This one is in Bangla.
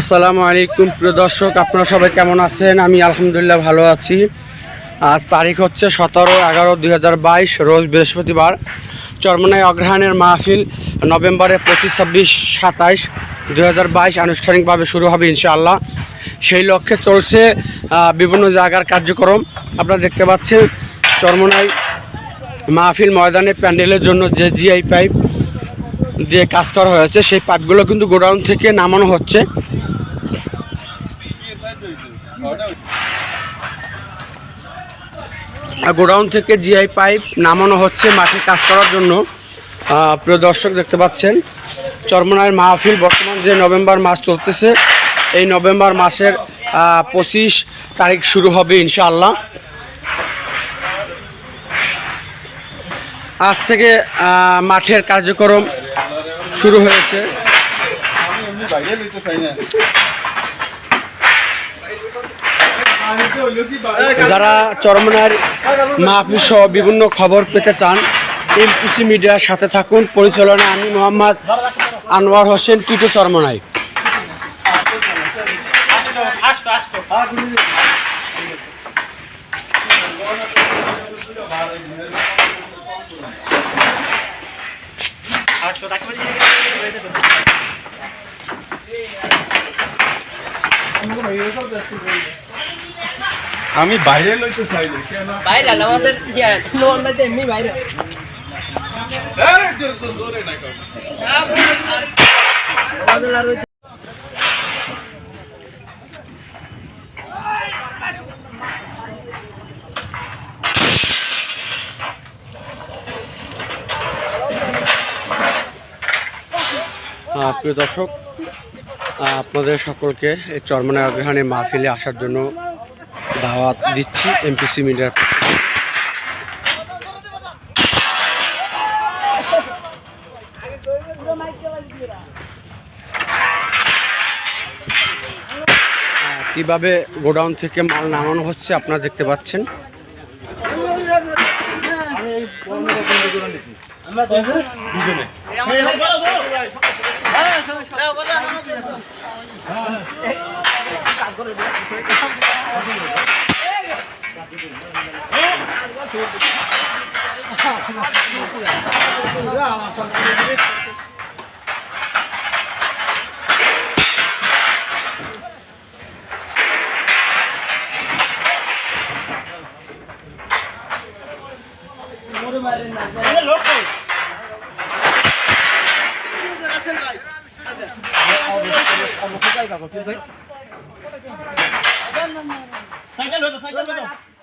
আসসালামু আলাইকুম, প্রিয় দর্শক, আপনারা সবাই কেমন আছেন? আমি আলহামদুলিল্লাহ ভালো আছি। আজ তারিখ হচ্ছে সতেরো এগারো দুই রোজ বৃহস্পতিবার। চরমনাই অগ্রহায়ণের মাহফিল নভেম্বরের পঁচিশ, ছাব্বিশ, সাতাইশ দুই হাজার বাইশ আনুষ্ঠানিকভাবে শুরু হবে ইনশাআল্লাহ। সেই লক্ষ্যে চলছে বিভিন্ন জায়গার কার্যক্রম। আপনারা দেখতে পাচ্ছেন, চরমনাই মাহফিল ময়দানে প্যান্ডেলের জন্য যে জিআই পাইপ দিয়ে কাজ করা হয়েছে, সেই পাইপগুলো কিন্তু গোডাউন থেকে নামানো হচ্ছে। গোডাউন থেকে জিআই পাইপ নামানো হচ্ছে মাঠে কাজ করার জন্য। প্রিয় দর্শক দেখতে পাচ্ছেন চরমনায়ের মাহফিল বর্তমান যে নভেম্বর মাস চলতেছে, এই নভেম্বর মাসের পঁচিশ তারিখ শুরু হবে ইনশাআল্লাহ। আজ থেকে মাঠের কার্যক্রম শুরু হয়েছে। যারা চরমনার মাহফিল সহ বিভিন্ন খবর পেতে চান, এমপিসি মিডিয়ার সাথে থাকুন। পরিচালনা আমি মোহাম্মদ আনোয়ার হোসেন, টিটো চরমনাই। আমি বাইরে লইতে চাই বাইরে আমাদের এমনি কর। আমাদের আর ওই প্রিয় দর্শক আপনাদের সকলকে এই চরমনায় অগ্রহাণে মাহফিলে আসার জন্য দাওয়াত দিচ্ছি এমপিসি মিডিয়ার পক্ষ থেকে। আহ, কীভাবে গোডাউন থেকে মাল নামানো হচ্ছে আপনারা দেখতে পাচ্ছেন। loco. લાવી કાકો સાયકલ સાયકલ